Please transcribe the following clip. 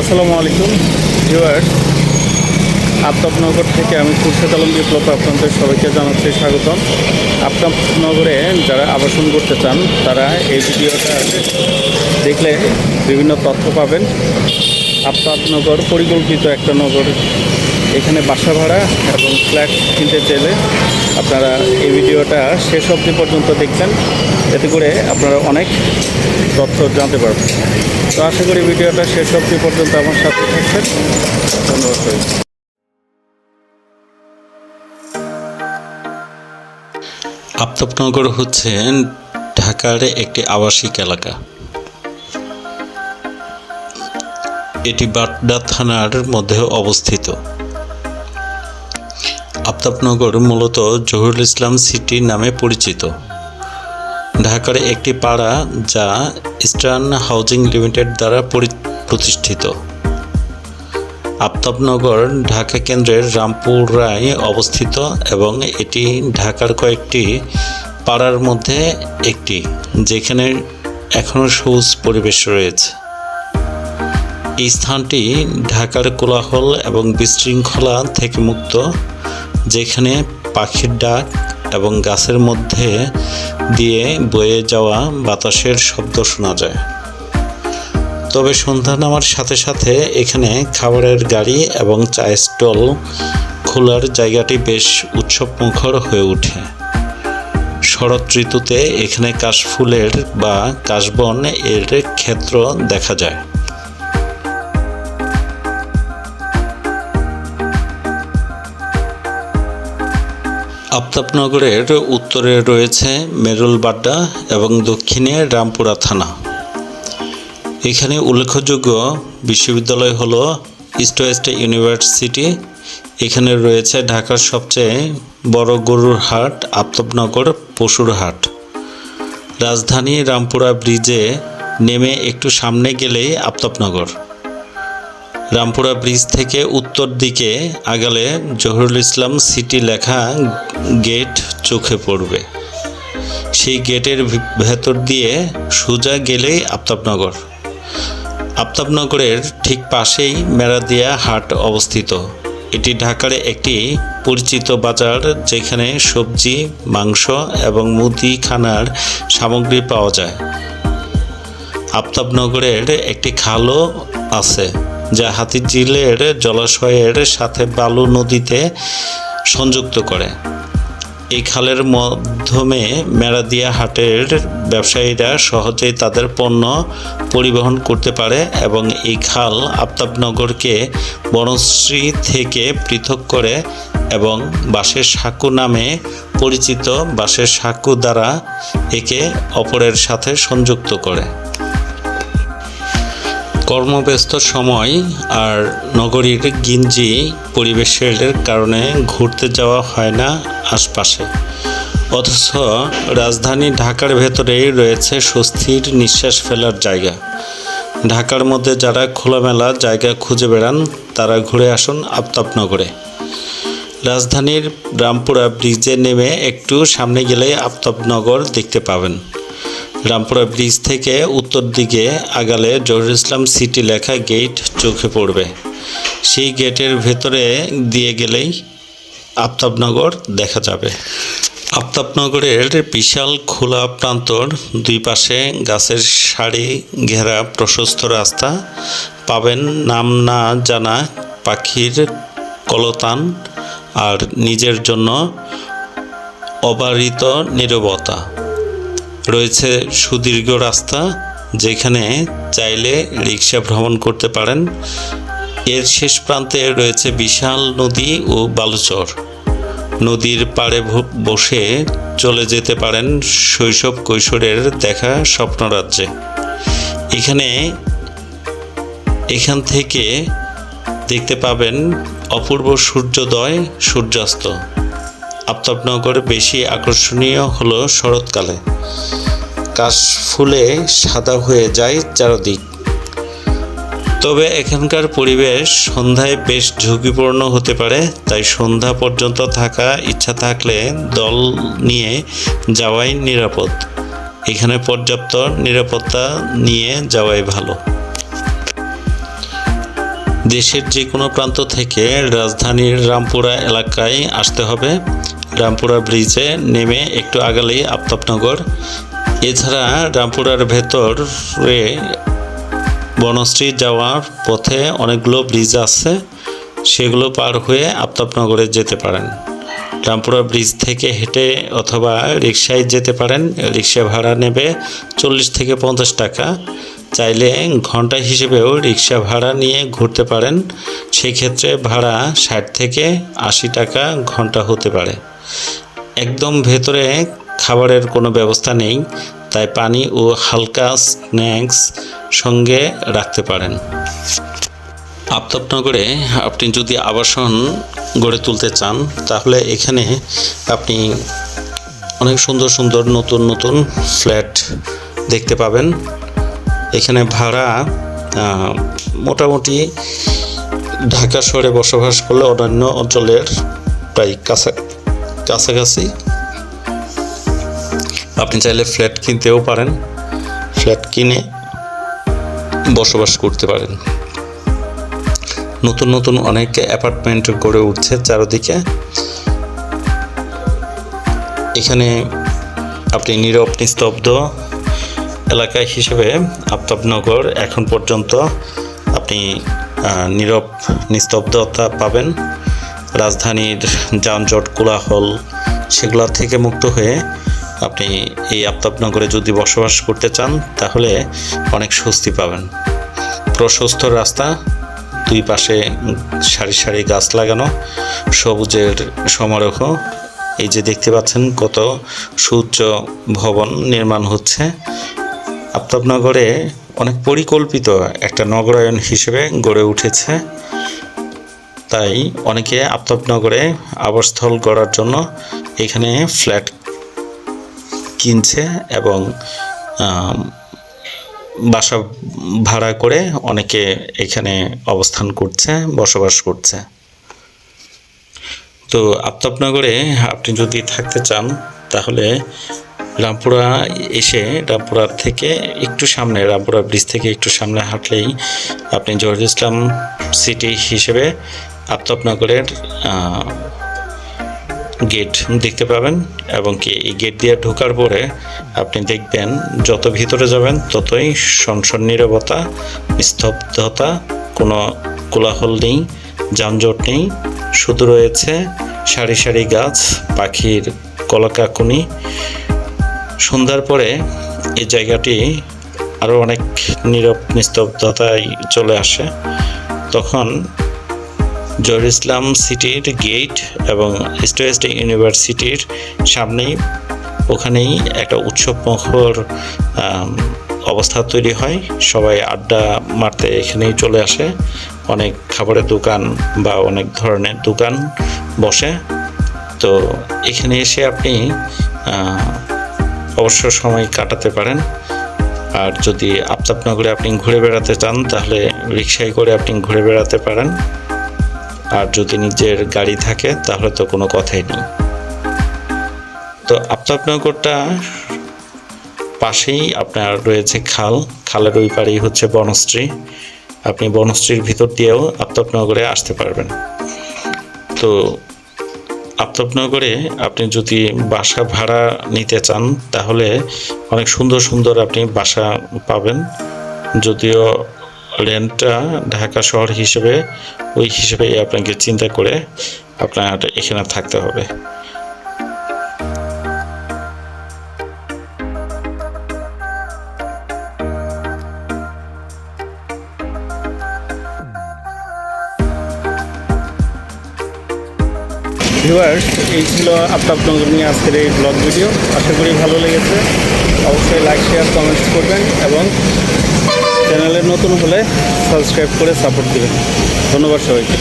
আসসালামু আলাইকুম, ভিউয়ার্স। আফতাবনগর থেকে আমি খুরশেদ আলম বিপ্লব আপনাদের সবাইকে জানাচ্ছি স্বাগতম। আফতাবনগরে যারা আবাসন করতে চান, তারা এই ভিডিওটা দেখলে বিভিন্ন তথ্য পাবেন। আফতাবনগর পরিকল্পিত একটা নগর এখানে বাসা ভাড়া এবং ফ্ল্যাট কিনতে চাইলে আপনারা এই ভিডিওটা শেষ অবধি পর্যন্ত দেখবেন। এতে করে আপনারা অনেক তথ্য জানতে পারবেন। তো আশা করি ভিডিওটা শেষ অবধি পর্যন্ত আমার সাথে থাকবেন। ধন্যবাদ সবাইকে। আফতাবনগর হচ্ছে ঢাকার একটি আবাসিক এলাকা। এটি বাড্ডা থানার মধ্যে অবস্থিত। আফতাবনগর মূলত জহুরুল ইসলাম সিটি নামে পরিচিত। ঢাকার একটি পাড়া যা ইস্টার্ন হাউজিং লিমিটেড দ্বারা পরি- প্রতিষ্ঠিত আফতাবনগর ঢাকা কেন্দ্রের রামপুরায় অবস্থিত এবং এটি ঢাকার কয়েকটি পাড়ার মধ্যে একটি, যেখানে এখনও সবুজ পরিবেশ রয়েছে। এই স্থানটি ঢাকার কোলাহল এবং বিশৃঙ্খলা থেকে মুক্ত। যেখানে পাখির ডাক এবং গাছের মধ্যে দিয়ে বয়ে যাওয়া বাতাসের শব্দ শোনা যায়। তবে সন্ধ্যা নামার সাথে সাথে এখানে খাবারের গাড়ি এবং চায়ের স্টল খোলার জায়গাটি বেশ উৎসব মুখর হয়ে ওঠে। শরৎ ঋতুতে এখানে কাশফুলের বা কাশবন এর ক্ষেত্র দেখা যায়। আফতাবনগরের উত্তরে রয়েছে মেরুলবাড্ডা এবং দক্ষিণে রামপুরা থানা। এখানে উল্লেখযোগ্য বিশ্ববিদ্যালয় হলো ইস্ট ওয়েস্ট ইউনিভার্সিটি। এখানে রয়েছে ঢাকার সবচেয়ে বড় গরুর হাট, আফতাবনগর পশুর হাট। রাজধানী রামপুরা ব্রিজে নেমে একটু সামনে গেলেই আফতাবনগর। রামপুরা ব্রিজ থেকে উত্তর দিকে আগালে জহুরুল ইসলাম সিটি লেখা গেট চোখে পড়বে। সেই গেটের ভেতর দিয়ে সোজা গেলেই আফতাবনগর। আফতাবনগরের ঠিক পাশেই মেরাদিয়া হাট অবস্থিত। এটি ঢাকার একটি পরিচিত বাজার যেখানে সবজি, মাংস এবং মুদিখানার সামগ্রী পাওয়া যায়। আফতাবনগরের একটি খালও আছে। যা হাতিঝিলের জলাশয়ের সাথে বালু নদীতে সংযুক্ত করে। এই খালের মাধ্যমে মেরাদিয়া হাটের ব্যবসায়ীরা সহজেই তাদের পণ্য পরিবহন করতে পারে এবং এই খাল আফতাবনগরকে বনশ্রী থেকে পৃথক করে এবং বাঁশের সাঁকু নামে পরিচিত বাঁশের সাঁকু দ্বারা একে অপরের সাথে সংযুক্ত করে। কর্মব্যস্ত সময় আর নগরীর গিঞ্জি পরিবেশের কারণে ঘুরতে যাওয়া হয় না আশপাশে। অথচ রাজধানী ঢাকার ভেতরেই রয়েছে স্বস্তির নিঃশ্বাস ফেলার জায়গা। ঢাকার মধ্যে যারা খোলামেলা জায়গা খুঁজে বেড়ান, তারা ঘুরে আসুন আফতাবনগরে। রাজধানীর রামপুরা ব্রিজে নেমে একটু সামনে গেলে আফতাবনগর দেখতে পাবেন। রামপুরা ব্রিজ থেকে উত্তর দিকে আগালে জহুরুল ইসলাম সিটি লেখা গেট চোখে পড়বে। সেই গেটের ভেতরে দিয়ে গেলেই আফতাবনগর দেখা যাবে। আফতাবনগরের বিশাল খোলা প্রান্তর, দুই পাশে গাছের সারি ঘেরা প্রশস্ত রাস্তা, পাবেন নাম না জানা পাখির কলতান আর নিজের জন্য অবারিত নীরবতা। রয়েছে সুদীর্ঘ রাস্তা যেখানে চাইলে রিক্সা ভ্রমণ করতে পারেন। এর শেষ প্রান্তে রয়েছে বিশাল নদী ও বালুচর। নদীর পাড়ে বসে চলে যেতে পারেন শৈশব কৈশোরের দেখা স্বপ্নরাজ্যে। এখানে এখান থেকে দেখতে পাবেন অপূর্ব সূর্যোদয়, সূর্যাস্ত। আফতাবনগর বেশি আকর্ষণীয় হলো শরৎকালে। কাশফুলে সাদা হয়ে যায় চারদিক। তবে এখানকার পরিবেশ সন্ধ্যায় বেশ ঝুঁকিপূর্ণ হতে পারে, তাই সন্ধ্যা পর্যন্ত থাকা ইচ্ছা থাকলে দল নিয়ে যাওয়াই নিরাপদ। এখানে পর্যাপ্ত নিরাপত্তা নিয়ে যাওয়াই ভালো। দেশের যে কোনো প্রান্ত থেকে রাজধানীর রামপুরা এলাকায় আসতে হবে। রামপুরা ব্রিজে নেমে একটু আগালেই আফতাবনগর। এছাড়া রামপুরার ভেতরে বনশ্রী যাওয়ার পথে অনেকগুলো ব্রিজ আছে, সেগুলো পার হয়ে আফতাবনগরে যেতে পারেন। রামপুরা ব্রিজ থেকে হেঁটে অথবা রিক্সায় যেতে পারেন। রিক্সা ভাড়া নেবে চল্লিশ থেকে পঞ্চাশ টাকা। চাইলে ঘণ্টা হিসেবেও রিক্সা ভাড়া নিয়ে ঘুরতে পারেন। সেক্ষেত্রে ভাড়া ষাট থেকে আশি টাকা ঘণ্টা হতে পারে। একদম ভেতরে খাবারের কোনো ব্যবস্থা নেই, তাই পানি ও হালকা স্ন্যাক্স সঙ্গে রাখতে পারেন। আফতাবনগরে আপনি যদি আবাসন গড়ে তুলতে চান, তাহলে এখানে আপনি অনেক সুন্দর সুন্দর নতুন নতুন ফ্ল্যাট দেখতে পাবেন। এখানে ভাড়া মোটামুটি ঢাকা শহরে বসবাস করলে অন্যান্য অঞ্চলের প্রায় কাছা কাছাকাছি। আপনি চাইলে ফ্ল্যাট কিনতেও পারেন। ফ্ল্যাট কিনে বসবাস করতে পারেন। নতুন নতুন অনেক অ্যাপার্টমেন্ট গড়ে উঠছে চারদিকে। এখানে আপনি নীরব, নিস্তব্ধ এলাকা হিসেবে আফতাবনগর এখন পর্যন্ত আপনি নীরব, নিস্তব্ধতা পাবেন। রাজধানীর যানজট কোলাহল সেগুলো থেকে মুক্ত হয়ে আপনি এই আফতাবনগরে যদি বসবাস করতে চান, তাহলে অনেক স্বস্তি পাবেন। প্রশস্ত রাস্তা, দুই পাশে সারি সারি গাছ লাগানো, সবুজের সমারোহ। এই যে দেখতে পাচ্ছেন কত সুউচ্চ ভবন নির্মাণ হচ্ছে। আফতাবনগরে অনেক পরিকল্পিত একটা নগরায়ন হিসেবে গড়ে উঠেছে। তাই অনেকে আফতাবনগরে আবাসস্থল গড়ার জন্য এখানে ফ্ল্যাট কিনছে এবং বাসা ভাড়া করে অনেকে এখানে অবস্থান করছে, বসবাস করছে। তো আফতাবনগরে আপনি যদি থাকতে চান, তাহলে রামপুরা এসে রামপুরা থেকে একটু সামনে, রামপুরা ব্রিজ থেকে একটু সামনে হাঁটলেই আপনি জহির ইসলাম সিটি হিসেবে আফতাবনগরের গেট দেখতে পাবেন এবং কি এই গেট দিয়ে ঢোকার পরে আপনি দেখবেন যত ভিতরে যাবেন ততই সনসন নীরবতা, স্তব্ধতা, কোনো কোলাহল নেই, যানজট নেই। শুধু রয়েছে সারি সারি গাছ, পাখির কলকাকুনি। সন্ধ্যার পরে এই জায়গাটি আরও অনেক নীরব, নিস্তব্ধতায় চলে আসে। তখন জহির ইসলাম সিটির গেট এবং ওয়েস্ট ইউনিভার্সিটির সামনেই ওখানেই একটা উৎসব মুখর অবস্থা তৈরি হয়। সবাই আড্ডা মারতে এখানেই চলে আসে। অনেক খাবারের দোকান বা অনেক ধরনের দোকান বসে। তো এখানে এসে আপনি অবসর সময় কাটাতে পারেন। আর যদি আফতাবনগরে আপনি ঘুরে বেড়াতে চান, তাহলে রিক্সায় করে আপনি ঘুরে বেড়াতে পারেন। আর যদি নিজের গাড়ি থাকে, তাহলে তো কোনো কথাই নেই। তো আফতাবনগরটা পাশেই আপনার রয়েছে খাল। খালের ওই পারেই হচ্ছে বনশ্রী। আপনি বনশ্রীর ভিতর দিয়েও আফতাবনগরে আসতে পারবেন। তো আফতাবনগরে আপনি যদি বাসা ভাড়া নিতে চান, তাহলে অনেক সুন্দর সুন্দর আপনি বাসা পাবেন। যদিও রেন্টটা ঢাকা শহর হিসেবে, ওই হিসেবেই আপনাকে চিন্তা করে আপনার এখানে থাকতে হবে। ভিউয়ার্স এই ছিল আফতাবনগর নিয়ে আজকের এই ব্লগ ভিডিও আশা করি ভালো লেগেছে। অবশ্যই লাইক শেয়ার কমেন্ট করবেন এবং চ্যানেলে নতুন হলে সাবস্ক্রাইব করে সাপোর্ট দেবেন। ধন্যবাদ সবাইকে।